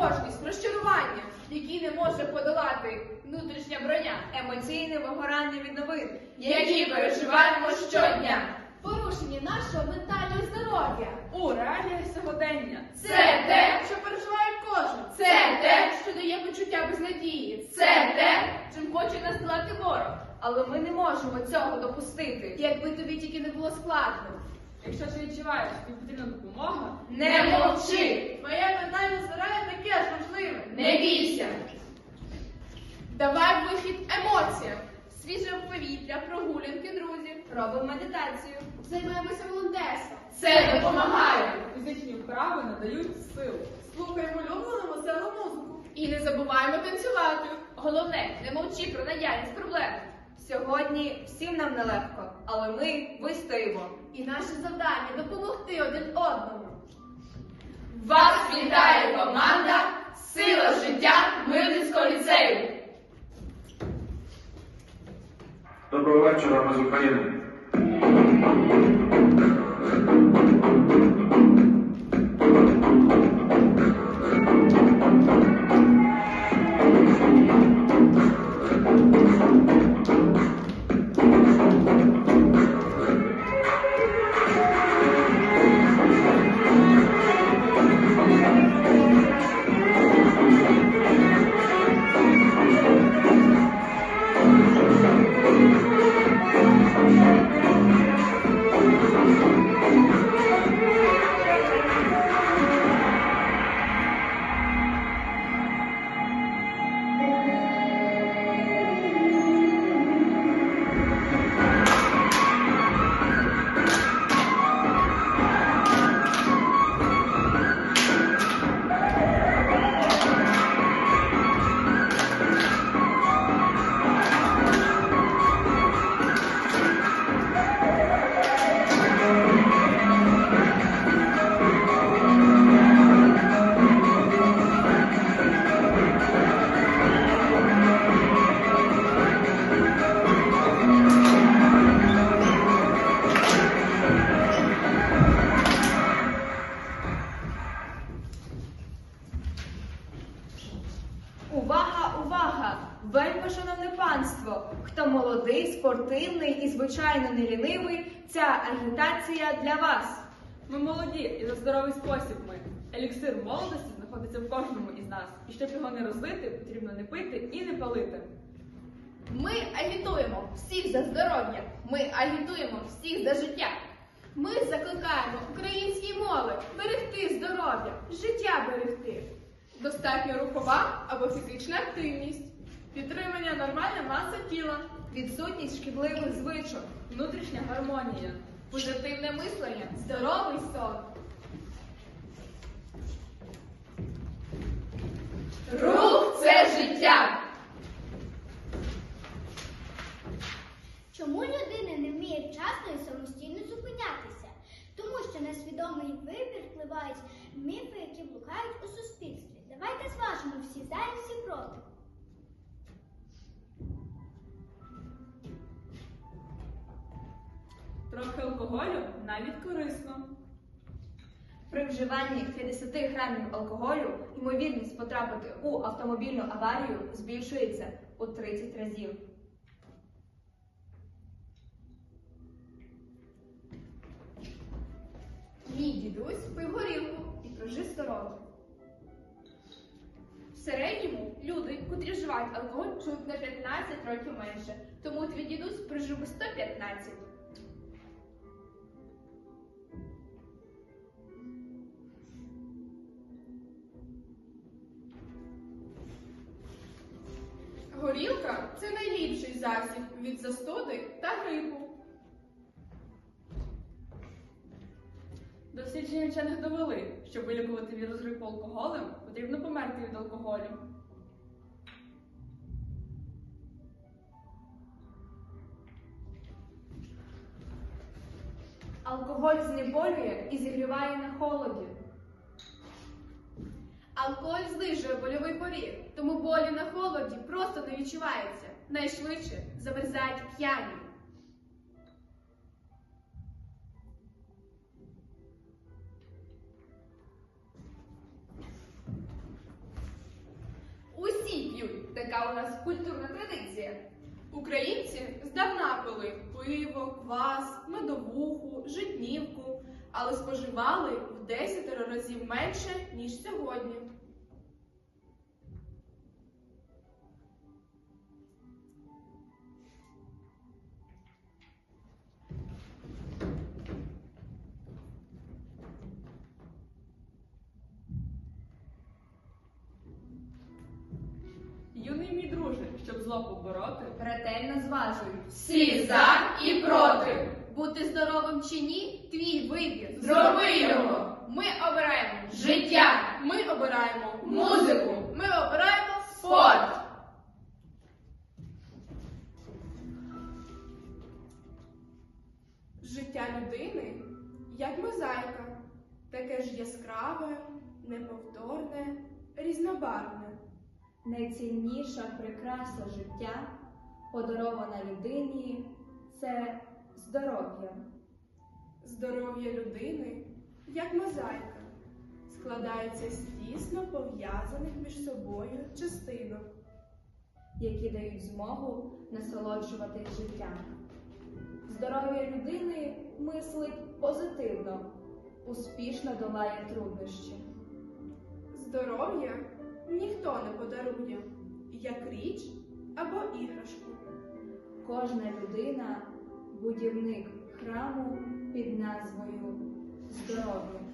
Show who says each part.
Speaker 1: тривожність, розчарування, які не може подолати внутрішня броня,
Speaker 2: Емоційне вигорання від новин.
Speaker 1: які переживаємо щодня.
Speaker 3: Порушення нашого ментального здоров'я.
Speaker 4: У реаліях сьогодення.
Speaker 1: Це те,
Speaker 3: Що переживає кожен.
Speaker 1: це те, що дає почуття безнадії. Це те, чим хоче нас здолати ворог.
Speaker 2: Але ми не можемо цього допустити.
Speaker 3: Якби тобі тільки не було складно.
Speaker 4: Якщо ти відчуваєш, тобі потрібна допомога,
Speaker 1: Не мовчи,
Speaker 3: Твоє ментальне здоров'я таке ж важливе.
Speaker 1: не бійся.
Speaker 3: Давай вихід емоціям. Свіже повітря, прогулянки, друзів.
Speaker 2: Робимо медитацію.
Speaker 3: Займаємося волонтерством.
Speaker 1: Це допомагає.
Speaker 4: фізичні вправи надають силу.
Speaker 3: Слухаємо улюблену веселу музику. І не забуваємо танцювати.
Speaker 1: Головне, не мовчи про наявність проблем.
Speaker 2: Сьогодні всім нам нелегко, але ми вистоїмо.
Speaker 3: І наше завдання допомогти один одному.
Speaker 1: Вас вітає команда Сила життя Мирницького ліцею.
Speaker 5: Доброго вечора, ми з України.
Speaker 2: Увага, увага! Вельми шановне панство! Хто молодий, спортивний і звичайно не лінивий, ця агітація для вас.
Speaker 4: Ми молоді і за здоровий спосіб ми. Еліксир молодості знаходиться в кожному із нас. І щоб його не розлити, потрібно не пити і не палити.
Speaker 3: Ми агітуємо всіх за здоров'я. Ми агітуємо всіх за життя. Ми закликаємо українській мови берегти здоров'я, життя берегти. Достатньо рухова або фізична активність, підтримання нормальної маси тіла,
Speaker 2: Відсутність шкідливих звичок.
Speaker 4: Внутрішня гармонія.
Speaker 3: позитивне мислення, здоровий сон.
Speaker 1: Рух це життя.
Speaker 6: Чому людина не вміє вчасно і самостійно зупинятися? Тому що на свідомий вибір впливають міфи, які блукають у суспільстві. Зважимо всі за і всі проти.
Speaker 4: Трохи алкоголю навіть корисно.
Speaker 2: При вживанні 50 грамів алкоголю ймовірність потрапити у автомобільну аварію збільшується у 30 разів.
Speaker 3: Вживають алкоголь, живуть на 15 років менше. Тому твій дідусь прожив би 115. Горілка це найліпший засіб від застуди та грипу.
Speaker 4: Дослідження вчених довели, щоб вилікувати вірус грипу алкоголем, потрібно померти від алкоголю.
Speaker 2: Алкоголь знеболює і зігріває на холоді.
Speaker 3: Алкоголь знижує больовий поріг, тому болі на холоді просто не відчувається. Найшвидше замерзають п'яні.
Speaker 1: Усі п'ють, така у нас культурна традиція.
Speaker 3: Українці здавна пили пиво, квас, медовуху, але споживали в десятеро разів менше, ніж сьогодні.
Speaker 4: Зло побороти,
Speaker 2: Ретельно зважуй.
Speaker 1: Всі за і проти.
Speaker 3: Бути здоровим чи ні твій вибір.
Speaker 1: Зроби його.
Speaker 3: Ми обираємо
Speaker 1: Життя.
Speaker 3: Ми обираємо
Speaker 1: Музику.
Speaker 3: Ми обираємо
Speaker 1: Спорт.
Speaker 3: Життя людини як мозаїка, таке ж яскраве, неповторне, різнобарвне.
Speaker 2: Найцінніша прикраса життя, подарована людині, це здоров'я.
Speaker 3: Здоров'я людини, як мозаїка, складається з тісно пов'язаних між собою частинок.
Speaker 2: які дають змогу насолоджуватись життям. Здоров'я людини мислить позитивно, успішно долає труднощі.
Speaker 3: Здоров'я ніхто не подарує, як річ або іграшку.
Speaker 2: Кожна людина будівник храму під назвою здоров'я.